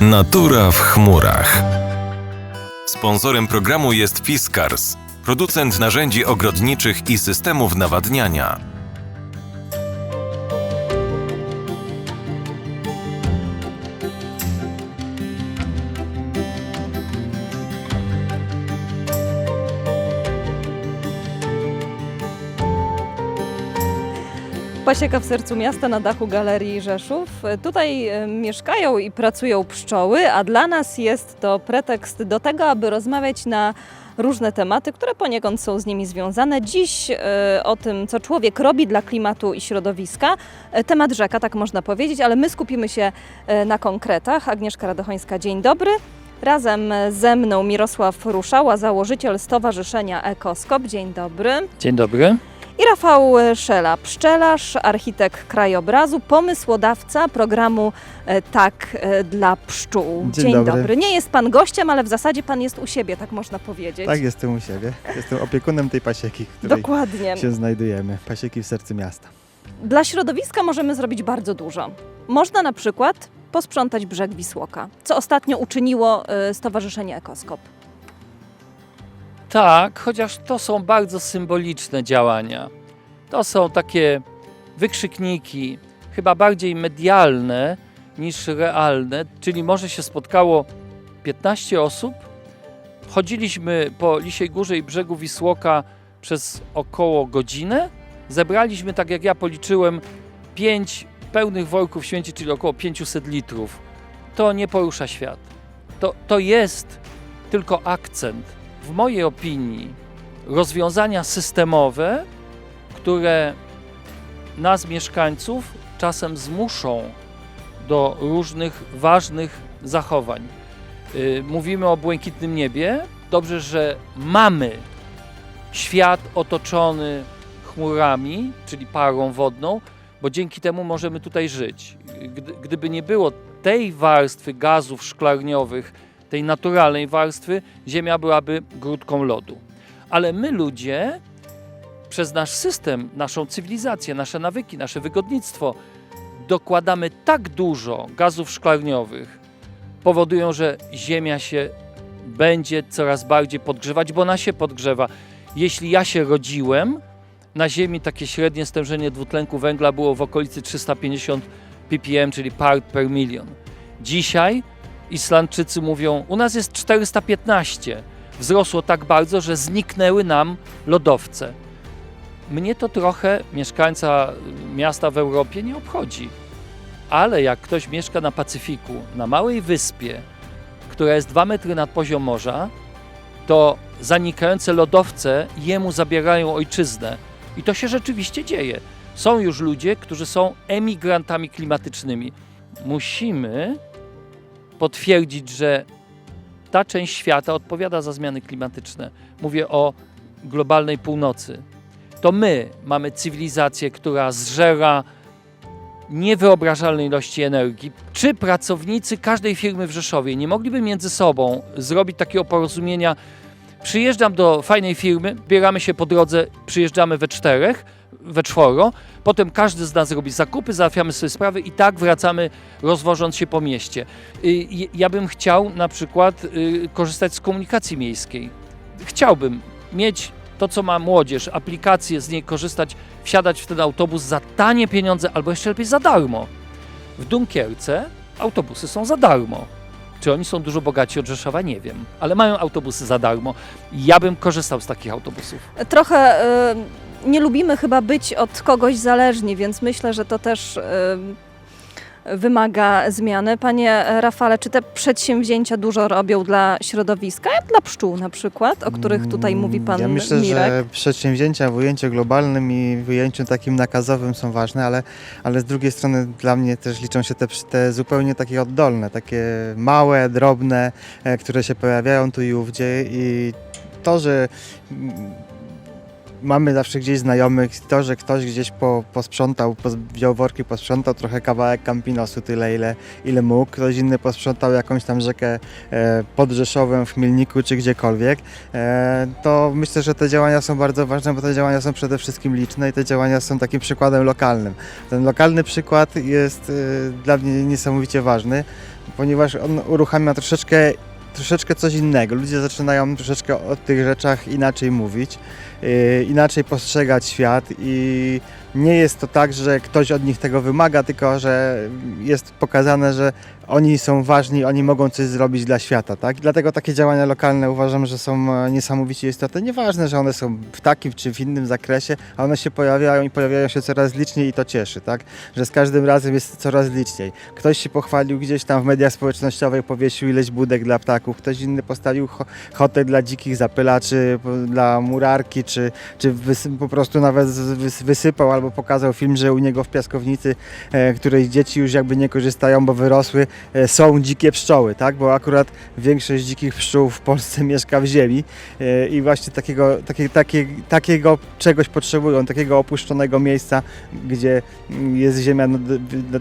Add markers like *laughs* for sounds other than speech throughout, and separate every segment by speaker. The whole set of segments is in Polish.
Speaker 1: Natura w chmurach. Sponsorem programu jest Fiskars, producent narzędzi ogrodniczych i systemów nawadniania.
Speaker 2: Pasieka w sercu miasta na dachu Galerii Rzeszów. Tutaj e, mieszkają i pracują pszczoły, a dla nas jest to pretekst do tego, aby rozmawiać na różne tematy, które poniekąd są z nimi związane. Dziś e, o tym, co człowiek robi dla klimatu i środowiska. E, Temat rzeka, tak można powiedzieć, ale my skupimy się na konkretach. Agnieszka Radochońska, dzień dobry. Razem ze mną Mirosław Ruszała, założyciel Stowarzyszenia Ekoskop. Dzień dobry.
Speaker 3: Dzień dobry.
Speaker 2: I Rafał Szela, pszczelarz, architekt krajobrazu, pomysłodawca programu e, Tak e, dla pszczół.
Speaker 4: Dzień dobry.
Speaker 2: Nie jest pan gościem, ale w zasadzie pan jest u siebie, tak można powiedzieć.
Speaker 4: Tak, jestem u siebie. Jestem opiekunem tej pasieki, w której
Speaker 2: Dokładnie.
Speaker 4: się znajdujemy. Pasieki w sercu miasta.
Speaker 2: Dla środowiska możemy zrobić bardzo dużo. Można na przykład posprzątać brzeg Wisłoka, co ostatnio uczyniło e, Stowarzyszenie Ekoskop.
Speaker 3: Tak, chociaż to są bardzo symboliczne działania. To są takie wykrzykniki, chyba bardziej medialne niż realne, czyli może się spotkało 15 osób. Chodziliśmy po Lisiej Górze i brzegu Wisłoka przez około godzinę. Zebraliśmy, tak jak ja policzyłem, 5 pełnych worków śmieci, czyli około 500 litrów. To nie porusza świat. To, to jest tylko akcent w mojej opinii rozwiązania systemowe, które nas, mieszkańców, czasem zmuszą do różnych ważnych zachowań. Yy, Mówimy o błękitnym niebie. Dobrze, że mamy świat otoczony chmurami, czyli parą wodną, bo dzięki temu możemy tutaj żyć. Gdy, gdyby nie było tej warstwy gazów szklarniowych, tej naturalnej warstwy, Ziemia byłaby grudką lodu. Ale my ludzie, przez nasz system, naszą cywilizację, nasze nawyki, nasze wygodnictwo, dokładamy tak dużo gazów szklarniowych, powodują, że Ziemia się będzie coraz bardziej podgrzewać, bo ona się podgrzewa. Jeśli ja się rodziłem, na Ziemi takie średnie stężenie dwutlenku węgla było w okolicy 350 ppm, czyli part per milion. Dzisiaj Islandczycy mówią, u nas jest 415. Wzrosło tak bardzo, że zniknęły nam lodowce. Mnie to trochę, mieszkańca miasta w Europie, nie obchodzi. Ale jak ktoś mieszka na Pacyfiku, na małej wyspie, która jest 2 metry nad poziom morza, to zanikające lodowce jemu zabierają ojczyznę. I to się rzeczywiście dzieje. Są już ludzie, którzy są emigrantami klimatycznymi. Musimy potwierdzić, że ta część świata odpowiada za zmiany klimatyczne. Mówię o globalnej północy. To my mamy cywilizację, która zżera niewyobrażalnej ilości energii. Czy pracownicy każdej firmy w Rzeszowie nie mogliby między sobą zrobić takiego porozumienia? Przyjeżdżam do fajnej firmy, bieramy się po drodze, przyjeżdżamy we czterech, we czworo, potem każdy z nas robi zakupy, załatwiamy sobie sprawy i tak wracamy, rozwożąc się po mieście. Y, Ja bym chciał na przykład y, korzystać z komunikacji miejskiej. Chciałbym mieć to, co ma młodzież, aplikacje, z niej korzystać, wsiadać w ten autobus za tanie pieniądze, albo jeszcze lepiej za darmo. W Dunkierce autobusy są za darmo. Czy oni są dużo bogaci od Rzeszowa? Nie wiem, ale mają autobusy za darmo. Ja bym korzystał z takich autobusów.
Speaker 2: Trochę e, nie lubimy chyba być od kogoś zależni, więc myślę, że to też wymaga zmiany. Panie Rafale, czy te przedsięwzięcia dużo robią dla środowiska, jak dla pszczół na przykład, o których tutaj mówi pan
Speaker 4: Mm, Ja myślę,
Speaker 2: Mirek?
Speaker 4: że przedsięwzięcia w ujęciu globalnym i w ujęciu takim nakazowym są ważne, ale, ale z drugiej strony dla mnie też liczą się te, te zupełnie takie oddolne, takie małe, drobne, e, które się pojawiają tu i ówdzie i to, że mamy zawsze gdzieś znajomych, to, że ktoś gdzieś po, posprzątał, wziął worki, posprzątał trochę kawałek Campinosu tyle, ile, ile mógł, ktoś inny posprzątał jakąś tam rzekę e, pod Rzeszowem, w Chmielniku czy gdziekolwiek, e, to myślę, że te działania są bardzo ważne, bo te działania są przede wszystkim liczne i te działania są takim przykładem lokalnym. Ten lokalny przykład jest e, dla mnie niesamowicie ważny, ponieważ on uruchamia troszeczkę, troszeczkę coś innego. Ludzie zaczynają troszeczkę o tych rzeczach inaczej mówić, inaczej postrzegać świat i nie jest to tak, że ktoś od nich tego wymaga, tylko że jest pokazane, że oni są ważni, oni mogą coś zrobić dla świata, tak? Dlatego takie działania lokalne uważam, że są e, niesamowicie istotne. Nieważne, że one są w takim czy w innym zakresie, a one się pojawiają i pojawiają się coraz liczniej i to cieszy, tak? Że z każdym razem jest coraz liczniej. Ktoś się pochwalił gdzieś tam w mediach społecznościowych, powiesił ileś budek dla ptaków, ktoś inny postawił ho- hotel dla dzikich zapylaczy, dla murarki, czy, czy po prostu nawet wysypał albo pokazał film, że u niego w piaskownicy, e, której dzieci już jakby nie korzystają, bo wyrosły, e, są dzikie pszczoły, tak? Bo akurat większość dzikich pszczół w Polsce *laughs* mieszka w ziemi e, i właśnie takiego, takie, takie, takiego czegoś potrzebują, takiego opuszczonego miejsca, gdzie mm, jest ziemia, no,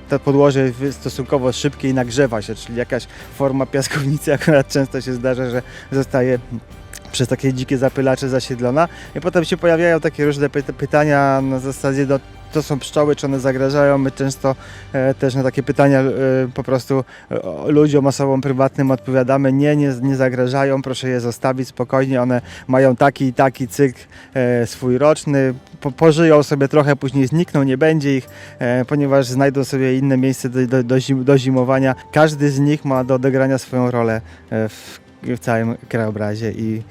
Speaker 4: to podłoże stosunkowo szybkie i nagrzewa się, czyli jakaś forma piaskownicy *laughs* akurat często się zdarza, że zostaje przez takie dzikie zapylacze zasiedlona i potem się pojawiają takie różne py- pytania na zasadzie do to są pszczoły, czy one zagrażają. My często e, też na takie pytania e, po prostu e, ludziom, osobom prywatnym odpowiadamy, nie, nie, nie zagrażają, proszę je zostawić spokojnie, one mają taki i taki cykl e, swój roczny, po, pożyją sobie trochę, później znikną, nie będzie ich, e, ponieważ znajdą sobie inne miejsce do, do, do, zim, do zimowania. Każdy z nich ma do odegrania swoją rolę e, w, w całym krajobrazie i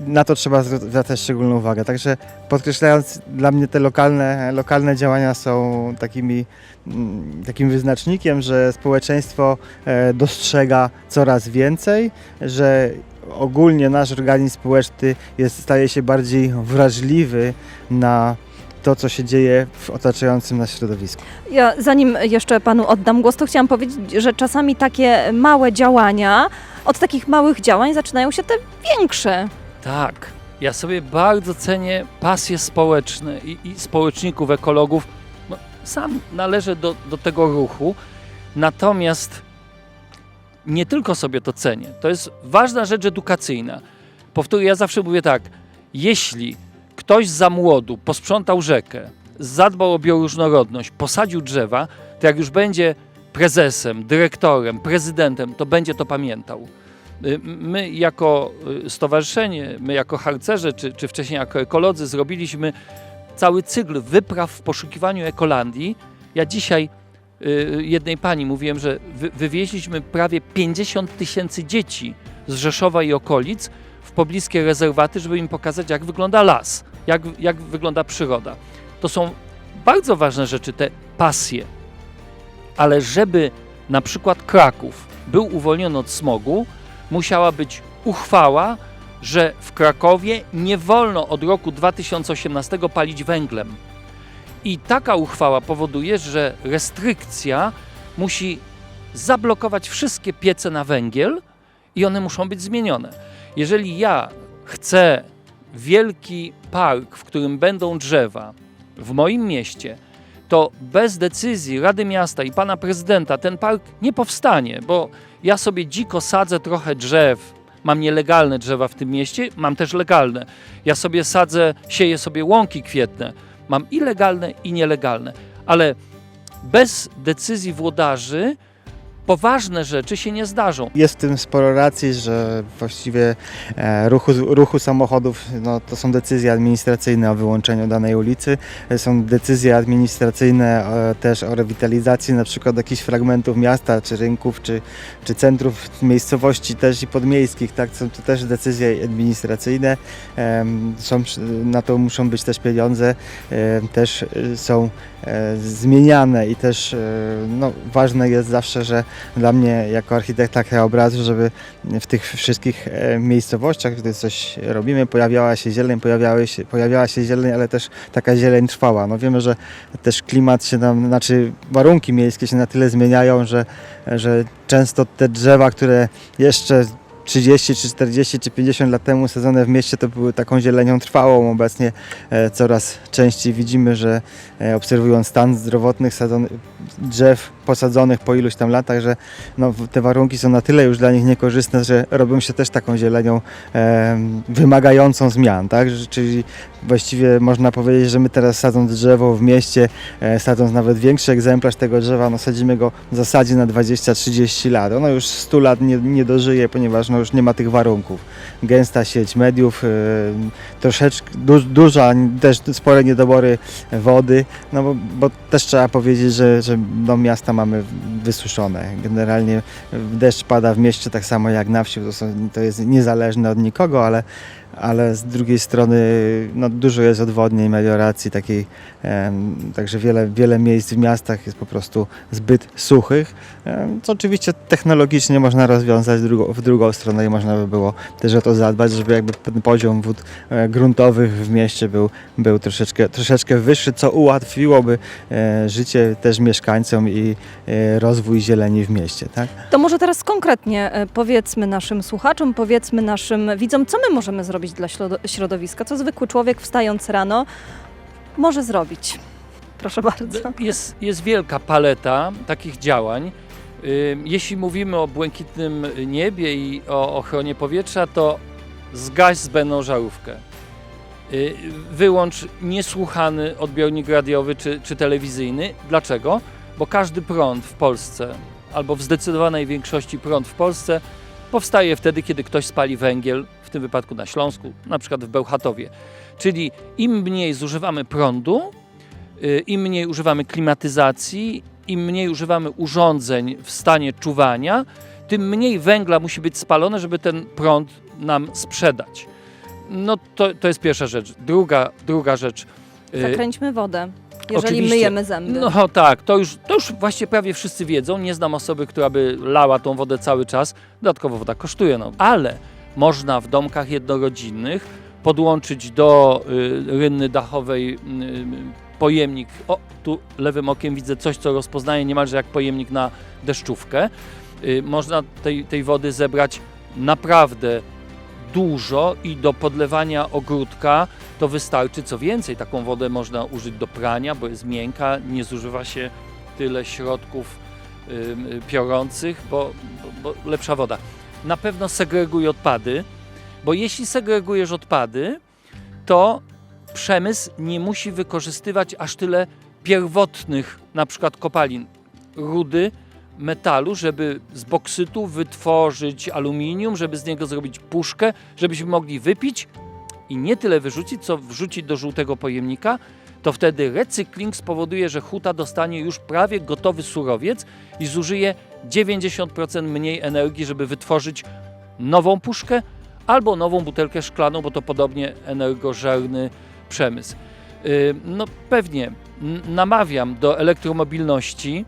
Speaker 4: na to trzeba zwr- zwracać szczególną uwagę. Także podkreślając, dla mnie te lokalne, lokalne działania są takimi, mm, takim wyznacznikiem, że społeczeństwo e, dostrzega coraz więcej, że ogólnie nasz organizm społeczny jest, staje się bardziej wrażliwy na to, co się dzieje w otaczającym nas środowisku.
Speaker 2: Ja zanim jeszcze panu oddam głos, to chciałam powiedzieć, że czasami takie małe działania, od takich małych działań zaczynają się te większe.
Speaker 3: Tak. Ja sobie bardzo cenię pasje społeczne i, i społeczników, ekologów. No, sam należę do, do tego ruchu, natomiast nie tylko sobie to cenię. To jest ważna rzecz edukacyjna. Powtórzę, ja zawsze mówię tak, jeśli ktoś za młodu posprzątał rzekę, zadbał o bioróżnorodność, posadził drzewa, to jak już będzie prezesem, dyrektorem, prezydentem, to będzie to pamiętał. Y, My jako y, stowarzyszenie, my jako harcerze, czy, czy wcześniej jako ekolodzy zrobiliśmy cały cykl wypraw w poszukiwaniu ekolandii. Ja dzisiaj y, jednej pani mówiłem, że wy, wywieźliśmy prawie 50 tysięcy dzieci z Rzeszowa i okolic w pobliskie rezerwaty, żeby im pokazać, jak wygląda las, jak, jak wygląda przyroda. To są bardzo ważne rzeczy, te pasje. Ale żeby na przykład Kraków był uwolniony od smogu, musiała być uchwała, że w Krakowie nie wolno od roku 2018 palić węglem. I taka uchwała powoduje, że restrykcja musi zablokować wszystkie piece na węgiel i one muszą być zmienione. Jeżeli ja chcę wielki park, w którym będą drzewa w moim mieście, to bez decyzji Rady Miasta i pana prezydenta ten park nie powstanie, bo ja sobie dziko sadzę trochę drzew. Mam nielegalne drzewa w tym mieście, mam też legalne. Ja sobie sadzę, sieję sobie łąki kwietne. Mam i legalne, i nielegalne. Ale bez decyzji włodarzy poważne rzeczy się nie zdarzą.
Speaker 4: Jest w tym sporo racji, że właściwie e, ruchu, ruchu samochodów no, to są decyzje administracyjne o wyłączeniu danej ulicy, e, są decyzje administracyjne e, też o rewitalizacji na przykład jakichś fragmentów miasta, czy rynków, czy, czy centrów miejscowości też i podmiejskich, tak, są to też decyzje administracyjne, Em, są, na to muszą być też pieniądze, em, też e, są e, zmieniane i też e, no, ważne jest zawsze, że dla mnie jako architekta krajobrazu, żeby w tych wszystkich e, miejscowościach, gdy coś robimy, pojawiała się zieleń, pojawiały się, pojawiała się zieleń, ale też taka zieleń trwała. No wiemy, że też klimat się nam, znaczy warunki miejskie się na tyle zmieniają, że, że często te drzewa, które jeszcze 30 czy 40 czy 50 lat temu sadzone w mieście to były taką zielenią trwałą. Obecnie e, coraz częściej widzimy, że e, obserwując stan zdrowotnych sadzonych drzew posadzonych po iluś tam latach, że no, te warunki są na tyle już dla nich niekorzystne, że robią się też taką zielenią em, wymagającą zmian, tak? Czyli właściwie można powiedzieć, że my teraz sadząc drzewo w mieście, e, sadząc nawet większy egzemplarz tego drzewa, no sadzimy go w zasadzie na 20-30 lat. Ono już 100 lat nie, nie dożyje, ponieważ no już nie ma tych warunków. Gęsta sieć mediów, e, troszeczkę du, duża, też spore niedobory wody, no bo, bo też trzeba powiedzieć, że, że no, miasta mamy wysuszone. Generalnie deszcz pada w mieście tak samo jak na wsi, to, są, to jest niezależne od nikogo, ale, ale z drugiej strony no, dużo jest odwodnień, melioracji takiej, także wiele, wiele miejsc w miastach jest po prostu zbyt suchych, co oczywiście technologicznie można rozwiązać drugą, w drugą stronę i można by było też o to zadbać, żeby jakby ten poziom wód e, gruntowych w mieście był, był troszeczkę, troszeczkę wyższy, co ułatwiłoby e, życie też mieszkańcom i e, rozwój zieleni w mieście, tak?
Speaker 2: To może teraz konkretnie e, powiedzmy naszym słuchaczom, powiedzmy naszym widzom, co my możemy zrobić dla środo- środowiska, co zwykły człowiek wstając rano może zrobić. Proszę bardzo.
Speaker 3: Jest, jest wielka paleta takich działań. Jeśli mówimy o błękitnym niebie i o ochronie powietrza, to zgaś zbędną żarówkę. Y, Wyłącz niesłuchany odbiornik radiowy czy, czy telewizyjny. Dlaczego? Bo każdy prąd w Polsce, albo w zdecydowanej większości prąd w Polsce, powstaje wtedy, kiedy ktoś spali węgiel, w tym wypadku na Śląsku, na przykład w Bełchatowie. Czyli im mniej zużywamy prądu, y, im mniej używamy klimatyzacji, im mniej używamy urządzeń w stanie czuwania, tym mniej węgla musi być spalone, żeby ten prąd nam sprzedać. No to, to jest pierwsza rzecz. Druga, druga rzecz. y,
Speaker 2: Zakręćmy wodę, jeżeli
Speaker 3: oczywiście.
Speaker 2: myjemy zęby.
Speaker 3: no tak, to już, to już właściwie prawie wszyscy wiedzą. Nie znam osoby, która by lała tą wodę cały czas. Dodatkowo woda kosztuje, no. Ale można w domkach jednorodzinnych podłączyć do y, rynny dachowej y, pojemnik. O, tu lewym okiem widzę coś, co rozpoznaje niemalże jak pojemnik na deszczówkę. Y, można tej, tej wody zebrać naprawdę dużo i do podlewania ogródka to wystarczy. Co więcej, taką wodę można użyć do prania, bo jest miękka, nie zużywa się tyle środków piorących, bo, bo, bo lepsza woda. Na pewno segreguj odpady, bo jeśli segregujesz odpady, to przemysł nie musi wykorzystywać aż tyle pierwotnych, na przykład kopalin, rudy, metalu, żeby z boksytu wytworzyć aluminium, żeby z niego zrobić puszkę, żebyśmy mogli wypić i nie tyle wyrzucić, co wrzucić do żółtego pojemnika, to wtedy recykling spowoduje, że huta dostanie już prawie gotowy surowiec i zużyje 90% mniej energii, żeby wytworzyć nową puszkę albo nową butelkę szklaną, bo to podobnie energożerny przemysł. Yy, No pewnie namawiam do elektromobilności.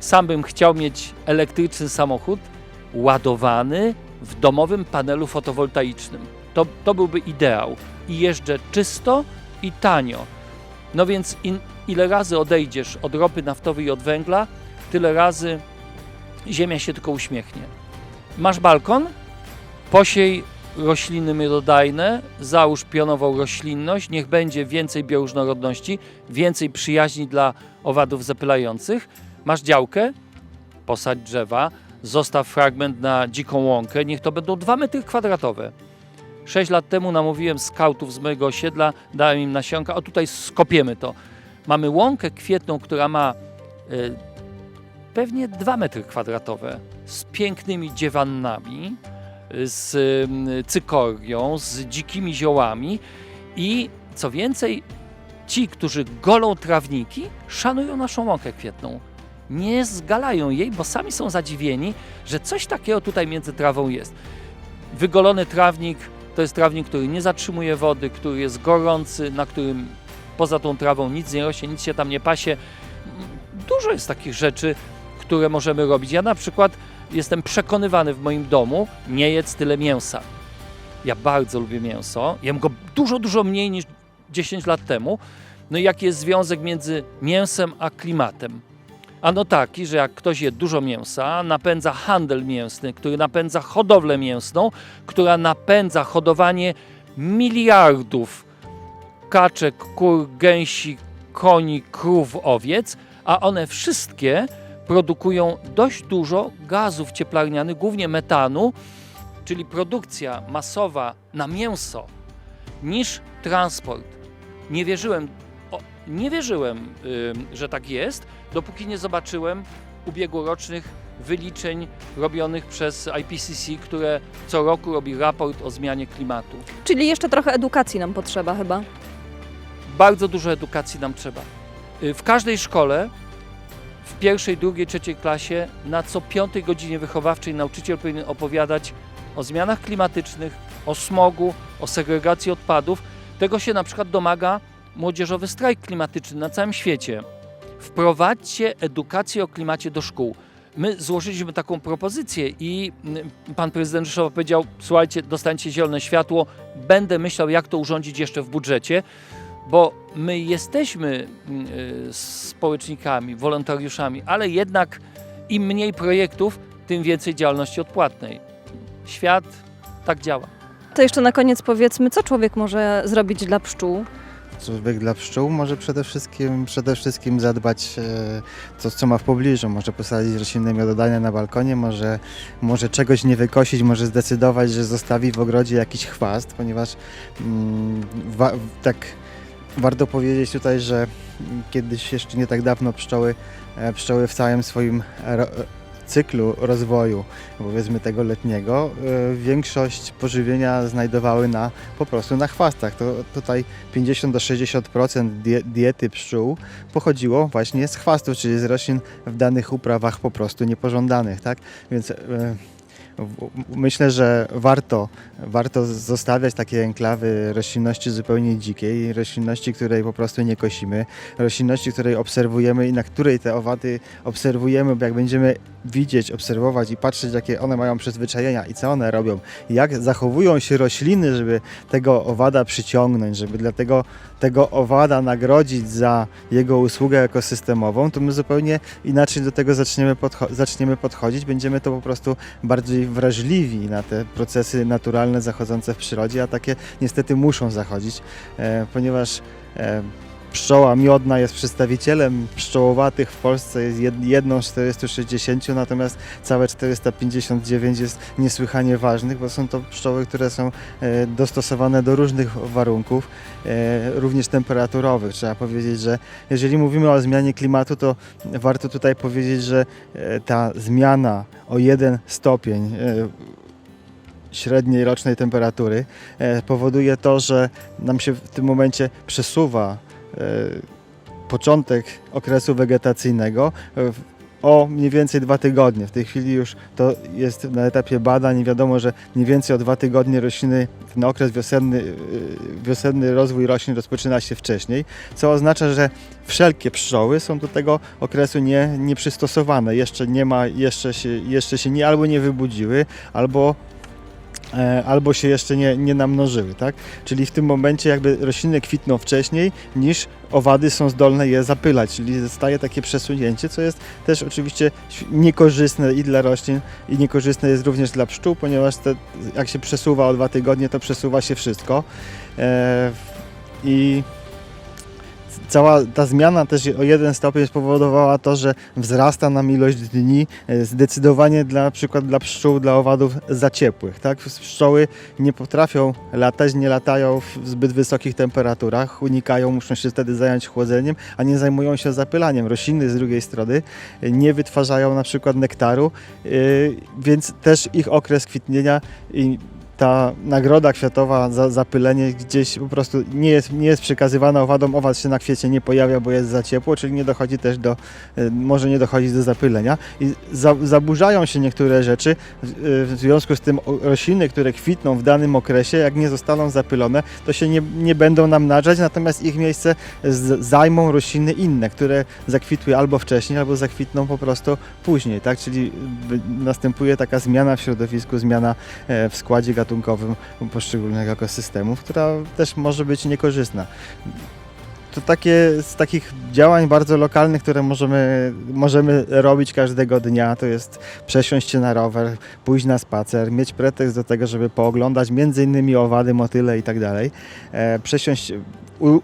Speaker 3: Sam bym chciał mieć elektryczny samochód ładowany w domowym panelu fotowoltaicznym. To, to byłby ideał. I jeżdżę czysto i tanio. No więc in, ile razy odejdziesz od ropy naftowej i od węgla, tyle razy ziemia się tylko uśmiechnie. Masz balkon? Posiej rośliny miododajne, załóż pionową roślinność, niech będzie więcej bioróżnorodności, więcej przyjaźni dla owadów zapylających. Masz działkę? Posadź drzewa, zostaw fragment na dziką łąkę, niech to będą 2 metry kwadratowe. Sześć lat temu namówiłem skautów z mojego osiedla, dałem im nasionka, o tutaj skopiemy to. Mamy łąkę kwietną, która ma y, pewnie 2 metry kwadratowe, z pięknymi dziewannami, z y, cykorią, z dzikimi ziołami i co więcej, ci, którzy golą trawniki, szanują naszą łąkę kwietną. Nie zgalają jej, bo sami są zadziwieni, że coś takiego tutaj między trawą jest. Wygolony trawnik to jest trawnik, który nie zatrzymuje wody, który jest gorący, na którym poza tą trawą nic nie rośnie, nic się tam nie pasie. Dużo jest takich rzeczy, które możemy robić. Ja na przykład jestem przekonywany w moim domu, nie jedz tyle mięsa. Ja bardzo lubię mięso. Jem go dużo, dużo mniej niż 10 lat temu. No i jaki jest związek między mięsem a klimatem? Ano taki, że jak ktoś je dużo mięsa, napędza handel mięsny, który napędza hodowlę mięsną, która napędza hodowanie miliardów kaczek, kur, gęsi, koni, krów, owiec, a one wszystkie produkują dość dużo gazów cieplarnianych, głównie metanu, czyli produkcja masowa na mięso, niż transport. Nie wierzyłem, nie wierzyłem, że tak jest, dopóki nie zobaczyłem ubiegłorocznych wyliczeń robionych przez IPCC, które co roku robi raport o zmianie klimatu.
Speaker 2: Czyli jeszcze trochę edukacji nam potrzeba chyba.
Speaker 3: Bardzo dużo edukacji nam trzeba. Y, W każdej szkole, w pierwszej, drugiej, trzeciej klasie, na co piątej godzinie wychowawczej nauczyciel powinien opowiadać o zmianach klimatycznych, o smogu, o segregacji odpadów. Tego się na przykład domaga młodzieżowy strajk klimatyczny na całym świecie. Wprowadźcie edukację o klimacie do szkół. My złożyliśmy taką propozycję i mm, pan prezydent Rzeszowa powiedział: Słuchajcie, dostańcie zielone światło, będę myślał, jak to urządzić jeszcze w budżecie bo my jesteśmy mm, y, społecznikami, wolontariuszami, ale jednak im mniej projektów, tym więcej działalności odpłatnej. Świat tak działa.
Speaker 2: To jeszcze na koniec powiedzmy, co człowiek może zrobić dla pszczół?
Speaker 4: Człowiek dla pszczół może przede wszystkim, przede wszystkim zadbać e, to, co ma w pobliżu. Może posadzić roślinne miododajne na balkonie, może, może czegoś nie wykosić, może zdecydować, że zostawi w ogrodzie jakiś chwast, ponieważ mm, wa, tak warto powiedzieć tutaj, że kiedyś jeszcze nie tak dawno pszczoły, e, pszczoły w całym swoim ro, cyklu rozwoju, powiedzmy tego letniego, e, większość pożywienia znajdowały na, po prostu na chwastach. To tutaj 50 do 60% die, diety pszczół pochodziło właśnie z chwastów, czyli z roślin w danych uprawach po prostu niepożądanych, tak? Więc w- myślę, że warto, warto zostawiać takie enklawy roślinności zupełnie dzikiej, roślinności, której po prostu nie kosimy, roślinności, której obserwujemy i na której te owady obserwujemy, bo jak będziemy widzieć, obserwować i patrzeć, jakie one mają przyzwyczajenia i co one robią, jak zachowują się rośliny, żeby tego owada przyciągnąć, żeby dla tego, tego owada nagrodzić za jego usługę ekosystemową, to my zupełnie inaczej do tego zaczniemy, podcho- zaczniemy podchodzić, będziemy to po prostu bardziej wrażliwi na te procesy naturalne zachodzące w przyrodzie, a takie niestety muszą zachodzić, e, ponieważ e, pszczoła miodna jest przedstawicielem pszczołowatych w Polsce, jest jed- jedną z 460, natomiast całe 459 jest niesłychanie ważnych, bo są to pszczoły, które są e, dostosowane do różnych warunków, e, również temperaturowych. Trzeba powiedzieć, że jeżeli mówimy o zmianie klimatu, to warto tutaj powiedzieć, że e, ta zmiana o jeden stopień średniej rocznej temperatury powoduje to, że nam się w tym momencie przesuwa początek okresu wegetacyjnego e, o mniej więcej dwa tygodnie. W tej chwili już to jest na etapie badań i wiadomo, że mniej więcej o dwa tygodnie rośliny, ten okres wiosenny, e, wiosenny rozwój roślin rozpoczyna się wcześniej, co oznacza, że wszelkie pszczoły są do tego okresu nie, nieprzystosowane. Jeszcze nie ma, jeszcze się, jeszcze się nie albo nie wybudziły, albo e, albo się jeszcze nie, nie namnożyły, tak? Czyli w tym momencie jakby rośliny kwitną wcześniej niż owady są zdolne je zapylać, czyli zostaje takie przesunięcie, co jest też oczywiście niekorzystne i dla roślin i niekorzystne jest również dla pszczół, ponieważ te, jak się przesuwa o dwa tygodnie, to przesuwa się wszystko e, i cała ta zmiana też o jeden stopień spowodowała to, że wzrasta nam ilość dni e, zdecydowanie dla przykład dla pszczół, dla owadów za ciepłych. Tak? Pszczoły nie potrafią latać, nie latają w zbyt wysokich temperaturach, unikają, muszą się wtedy zająć chłodzeniem, a nie zajmują się zapylaniem. Rośliny z drugiej strony e, nie wytwarzają na przykład nektaru, e, więc też ich okres kwitnienia ta nagroda kwiatowa za zapylenie gdzieś po prostu nie jest, nie jest przekazywana owadom, owad się na kwiecie nie pojawia, bo jest za ciepło, czyli nie dochodzi też do, e, może nie dochodzić do zapylenia. I za, zaburzają się niektóre rzeczy, w, e, związku z tym rośliny, które kwitną w danym okresie, jak nie zostaną zapylone, to się nie, nie będą namnażać, natomiast ich miejsce zajmą rośliny inne, które zakwitły albo wcześniej, albo zakwitną po prostu później, tak? Czyli następuje taka zmiana w środowisku, zmiana e, w składzie gatunkowym poszczególnych ekosystemów, która też może być niekorzystna. To takie z takich działań bardzo lokalnych, które możemy, możemy robić każdego dnia, to jest przesiąść się na rower, pójść na spacer, mieć pretekst do tego, żeby pooglądać między innymi owady, motyle i tak dalej. E, Przesiąść,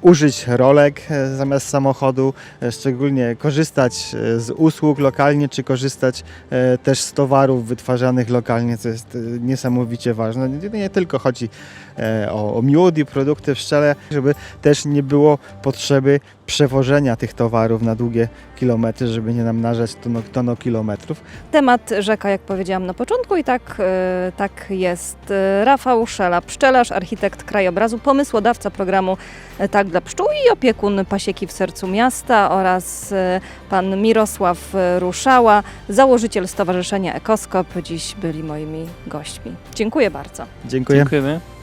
Speaker 4: użyć rolek e, zamiast samochodu, e, szczególnie korzystać z usług lokalnie, czy korzystać też z towarów wytwarzanych lokalnie, co jest niesamowicie ważne. Nie, tylko chodzi o, o miód i produkty pszczele, żeby też nie było potrzeby przewożenia tych towarów na długie kilometry, żeby nie namnażać tono, tonokilometrów.
Speaker 2: Temat rzeka, jak powiedziałam na początku i tak, e, tak jest. E, Rafał Szela, pszczelarz, architekt krajobrazu, pomysłodawca programu e, Tak dla pszczół i opiekun pasieki w sercu miasta oraz e, pan Mirosław e, Ruszała, założyciel Stowarzyszenia Ekoskop, dziś byli moimi gośćmi. Dziękuję bardzo.
Speaker 4: Dziękuję.
Speaker 3: Dziękujemy.